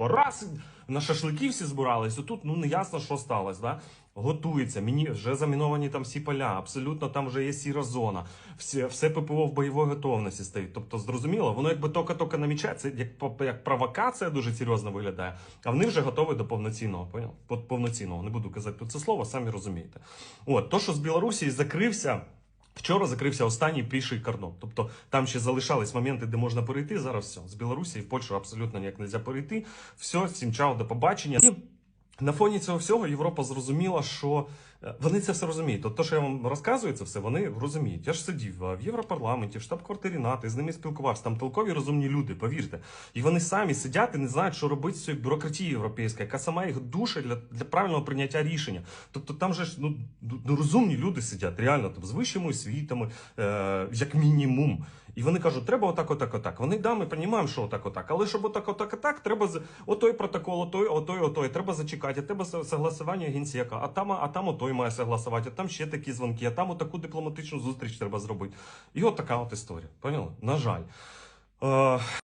Раз на шашлики всі збирались, тут ну не ясно, що сталося. Да? Готується, мені вже заміновані там всі поля, абсолютно там вже є сіра зона, все, все ППО в бойовій готовності стоїть. Тобто, зрозуміло, воно якби тільки-тільки намічається, як, як провокація дуже серйозно виглядає, а вони вже готові до повноцінного. Поняв? Повноцінного. Не буду казати це слово, самі розумієте. От, то, що з Білорусі закрився. Вчора закрився останній піший кордон. Тобто там ще залишались моменти, де можна перейти. Зараз все. З Білорусі і в Польщу абсолютно ніяк не можна перейти. Все, всім чао, до побачення. На фоні цього всього Європа зрозуміла, що е, вони це все розуміють. Тобто, що я вам розказую, це все вони розуміють. Я ж сидів е, в Європарламенті, в штаб-квартирі НАТО, з ними спілкувався. Там толкові розумні люди, повірте. І вони самі сидять і не знають, що робити з цією бюрократією європейською, яка сама їх душить для, для правильного прийняття рішення. Тобто там же ж ну, ну розумні люди сидять, реально там з вищими освітами, е, як мінімум. І вони кажуть, треба отак, отак, отак. Вони да, ми розуміємо, що отак, отак. Але щоб отак, отак, отак, треба з отой протокол, отой, отой, отой. Треба зачекати. А треба согласування генсека, а там, а там отой має согласувати, а там ще такі дзвонки, а там отаку дипломатичну зустріч треба зробити. І от така от історія. Поняли? На жаль. Е,